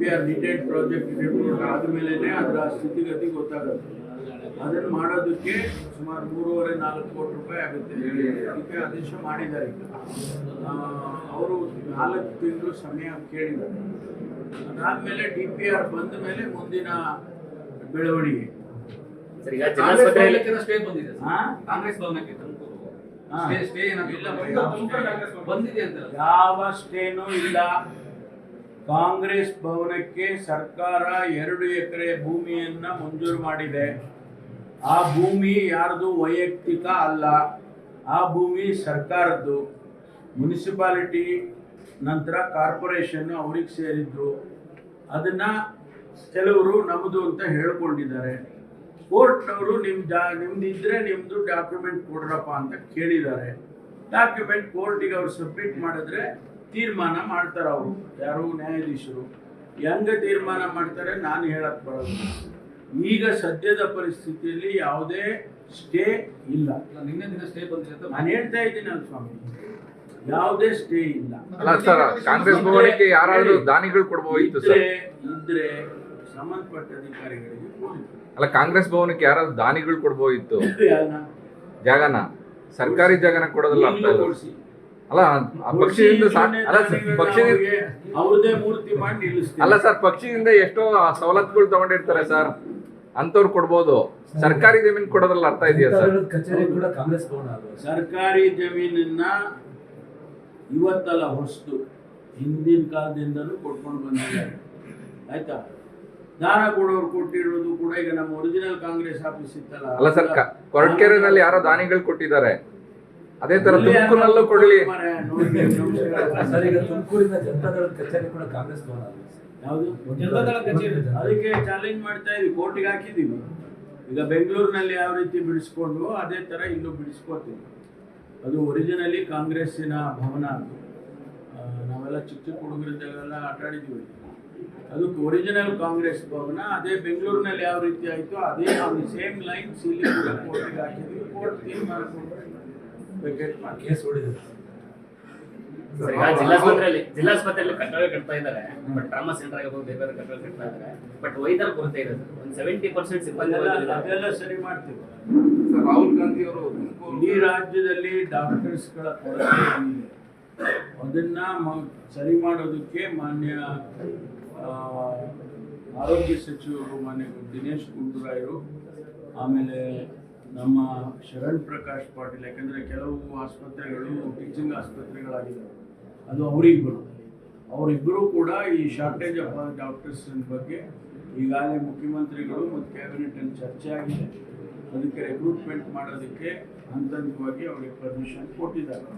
P R retired project report ಆದಮೇಲೆ ಅದರ ಸ್ಥಿತಿಗತಿ ಗೊತ್ತಾಗುತ್ತೆ. ಅದನ್ನು ಮಾಡೋದಕ್ಕೆ ಸುಮಾರು ಮೂರುವರೆ ನಾಲ್ಕು ಕೋಟಿ ರೂಪಾಯಿ ಆಗುತ್ತೆ. ಅದಕ್ಕೆ ಆದೇಶ ಮಾಡಿದ್ದಾರೆ. ಈಗ ಅವರು ನಾಲ್ಕು ತಿಂಗಳು ಸಮಯ ಕೇಳಿದ್ದಾರೆ. ಅದಾದಮೇಲೆ ಡಿ ಪಿ ಆರ್ ಬಂದ ಮೇಲೆ ಮುಂದಿನ ಬೆಳವಣಿಗೆ. ಯಾವ ಸ್ಟೇನೂ ಇಲ್ಲ. ಕಾಂಗ್ರೆಸ್ ಭವನಕ್ಕೆ ಸರ್ಕಾರ ಎರಡು ಎಕರೆ ಭೂಮಿಯನ್ನ ಮಂಜೂರು ಮಾಡಿದೆ. ಆ ಭೂಮಿ ಯಾರ್ದು ವೈಯಕ್ತಿಕ ಅಲ್ಲ, ಆ ಭೂಮಿ ಸರ್ಕಾರದ್ದು. ಮುನ್ಸಿಪಾಲಿಟಿ ನಂತರ ಕಾರ್ಪೊರೇಷನ್ ಅವ್ರಿಗೆ ಸೇರಿದ್ರು. ಅದನ್ನ ಕೆಲವರು ನಮ್ಮದು ಅಂತ ಹೇಳ್ಕೊಂಡಿದ್ದಾರೆ. ಕೋರ್ಟ್ನವರು ನಿಮ್ ಜಾ, ನಿಮ್ದು ನಿಮ್ಮದು ಡಾಕ್ಯುಮೆಂಟ್ ಕೊಡ್ರಪ್ಪ ಅಂತ ಕೇಳಿದ್ದಾರೆ. ಡಾಕ್ಯುಮೆಂಟ್ ಕೋರ್ಟಿಗೆ ಅವ್ರು ಸಬ್ಮಿಟ್ ಮಾಡಿದ್ರೆ ತೀರ್ಮಾನ ಮಾಡ್ತಾರೆ ಅವರು. ಯಾರು ನ್ಯಾಯಾಧೀಶರು. ಹೆಂಗ ತೀರ್ಮಾನ ಮಾಡ್ತಾರೆ ನಾನು ಹೇಳಕ್ ಬರೋದು ಈಗ ಸದ್ಯದ ಪರಿಸ್ಥಿತಿಯಲ್ಲಿ ಯಾವುದೇ ಸ್ಟೇ ಇಲ್ಲ. ಅಲ್ಲ, ನಿನ್ನೆ ದಿನ ಸ್ಟೇ ಬಂದಿದೆ ಅಂತ ನಾನು ಹೇಳ್ತಾ ಇದ್ದೀನಿ ಅಲ್ಲ ಸ್ವಾಮಿ. ಯಾವುದೇ ಸ್ಟೇ ಇಲ್ಲ. ಅಲ್ಲ ಸರ್ ಕಾಂಗ್ರೆಸ್ ಭವನಕ್ಕೆ ಯಾರಾದರೂ ದಾನಿಗಳು ಕೊಡ್ಬೋದಿತ್ತು ಸರ್? ಇದ್ರೆ ಸಂಬಂಧಪಟ್ಟ ಅಧಿಕಾರಿಗಳಿಗೆ. ಅಲ್ಲ ಕಾಂಗ್ರೆಸ್ ಭವನಕ್ಕೆ ಯಾರಾದ್ರೂ ದಾನಿಗಳು ಕೊಡ್ಬೋದಿತ್ತು ಯಾರನ್ನ? ಜಾಗನ. ಸರ್ಕಾರಿ ಜಾಗನ ಕೊಡೋದಲ್ಲ ಕೊಡ್ಸಿ. ಅಲ್ಲ ಪಕ್ಷಿಯಿಂದ ಅವ್ರದೇ ಮೂರ್ತಿ ಮಾಡಿ ನಿಲ್ಲಿಸ್ತೀವಿ ಅಲ್ಲ ಸರ್ ಪಕ್ಷಿಯಿಂದ ಎಷ್ಟೋ ಸವಲತ್ತುಗಳು ತಗೊಂಡಿರ್ತಾರೆ ಸರ್. ಅಂತವ್ರು ಕೊಡ್ಬೋದು. ಸರ್ಕಾರಿ ಜಮೀನ್ ಕೊಡೋದ್ರಲ್ಲಿ ಅರ್ಥ ಇದೆಯಾ ಸರ್? ಕಚೇರಿ ಕೂಡ ಕಾಂಗ್ರೆಸ್ ಸರ್ಕಾರಿ ಜಮೀನನ್ನ ಇವತ್ತಲ್ಲ ಹೊಸ್ತು ಹಿಂದಿನ ಕಾಲದಿಂದಲೂ ಕೊಟ್ಕೊಂಡು ಬಂದಿದ್ದಾರೆ. ಆಯ್ತಾ? ದಾನ ಕೊಡೋರು ಕೊಟ್ಟಿರೋದು ಕೂಡ ಈಗ ನಮ್ಮ ಒರಿಜಿನಲ್ ಕಾಂಗ್ರೆಸ್ ಆಫೀಸ್ ಇತ್ತಲ್ಲ ಅಲ್ಲ ಸರ್ ಕೊರಟಕೆರೆನಲ್ಲಿ ಯಾರೋ ದಾನಿಗಳು ಕೊಟ್ಟಿದ್ದಾರೆ. ಅದೇ ತರ ತುಮಕೂರಿನಲ್ಲೂ ಕೊಡ್ಲಿ. ಸರ್ ಈಗ ತುಮಕೂರಿನ ಕಚೇರಿ ಕೂಡ ಕಾಂಗ್ರೆಸ್ ಜನತಾದಳ ಕಚೇರಿ. ಅದಕ್ಕೆ ಚಾಲೆಂಜ್ ಮಾಡ್ತಾ ಇದೀವಿ ಕೋರ್ಟಿಗೆ ಹಾಕಿದೀವಿ ಈಗ ಬೆಂಗಳೂರಿನಲ್ಲಿ ಯಾವ ರೀತಿ ಬಿಡಿಸ್ಕೊಂಡು ಅದೇ ತರ ಇಲ್ಲೂ ಬಿಡಿಸ್ಕೊತೀವಿ ಅದು ಒರಿಜಿನಲಿ ಕಾಂಗ್ರೆಸ್ಸಿನ ಭವನ ಅದು. ನಾವೆಲ್ಲ ಚಿಕ್ಕ ಚಿಕ್ಕ ಹುಡುಗರಿದ್ದಾಗೆಲ್ಲ ಆಟ ಅದು ಒರಿಜಿನಲ್ ಕಾಂಗ್ರೆಸ್ ಭವನ ಅದೇ ಬೆಂಗಳೂರಿನಲ್ಲಿ ಯಾವ ರೀತಿ ಆಯಿತು ಅದೇ ಸೇಮ್ ಲೈನ್ ಸೀಲಿಂಗ್ ಕೂಡ ಕೋರ್ಟಿಗೆ ಹಾಕಿದ್ವಿ ಕೋರ್ಟ್ ತೀರ್ಮಾನ ವೆಕೆಟ್ ಕೇಸ್ ಹೊಡಿದ್ರು ಸರ್, ಈಗ ಜಿಲ್ಲಾಸ್ಪತ್ರೆಯಲ್ಲಿ ಜಿಲ್ಲಾಸ್ಪತ್ರೆಯಲ್ಲಿ ಕಟ್ಟಡ ಕಟ್ತಾ ಇದ್ದಾರೆ. ಬಟ್ ಟ್ರಾಮಾ ಸೆಂಟರ್ ಆಗಿರ್ಬೋದು ಬೇರೆ ಬೇರೆ ಕಟ್ಟಡ ಕಟ್ತಾ ಇದ್ದಾರೆ. ಬಟ್ ವೈದ್ಯರ ಕೊರತೆ ಇದೆ ಸರ್. ಒಂದು ಸೆವೆಂಟಿ ಪರ್ಸೆಂಟ್ ಸಿಬ್ಬಂದಿ ಅದೆಲ್ಲ. ಅದೆಲ್ಲ ಸರಿ ಮಾಡ್ತೀವಿ. ಸರ್, ರಾಹುಲ್ ಗಾಂಧಿ ಅವರು ತುಮಕೂರು ಇಡೀ ರಾಜ್ಯದಲ್ಲಿ ಡಾಕ್ಟರ್ಸ್ಗಳ ಕೊರತೆ ಏನಿದೆ ಅದನ್ನ ಮ- ಸರಿ ಮಾಡೋದಕ್ಕೆ ಮಾನ್ಯ ಆ, ಆರೋಗ್ಯ ಸಚಿವರು ಮಾನ್ಯ ದಿನೇಶ್ ಗುಂಡೂರಾಯರು ಆಮೇಲೆ ನಮ್ಮ ಶರಣ್ ಪ್ರಕಾಶ್ ಪಾಟೀಲ್, ಯಾಕಂದರೆ ಕೆಲವು ಆಸ್ಪತ್ರೆಗಳು ಟೀಚಿಂಗ್ ಆಸ್ಪತ್ರೆಗಳಾಗಿದೆ ಅದು ಅವರಿಬ್ಬರು ಅವರಿಬ್ಬರೂ ಕೂಡ ಈ ಶಾರ್ಟೇಜ್ ಆಫ್ ಡಾಕ್ಟರ್ಸ್ ಬಗ್ಗೆ ಈಗಾಗಲೇ ಮುಖ್ಯಮಂತ್ರಿಗಳು ಮತ್ತು ಕ್ಯಾಬಿನೆಟಲ್ಲಿ ಚರ್ಚೆ ಆಗಿದೆ. ಅದಕ್ಕೆ ರೆಕ್ರೂಟ್ಮೆಂಟ್ ಮಾಡೋದಕ್ಕೆ ಹಂತ ಹಂತವಾಗಿ ಅವರಿಗೆ ಪರ್ಮಿಷನ್ ಕೊಟ್ಟಿದ್ದಾರೆ.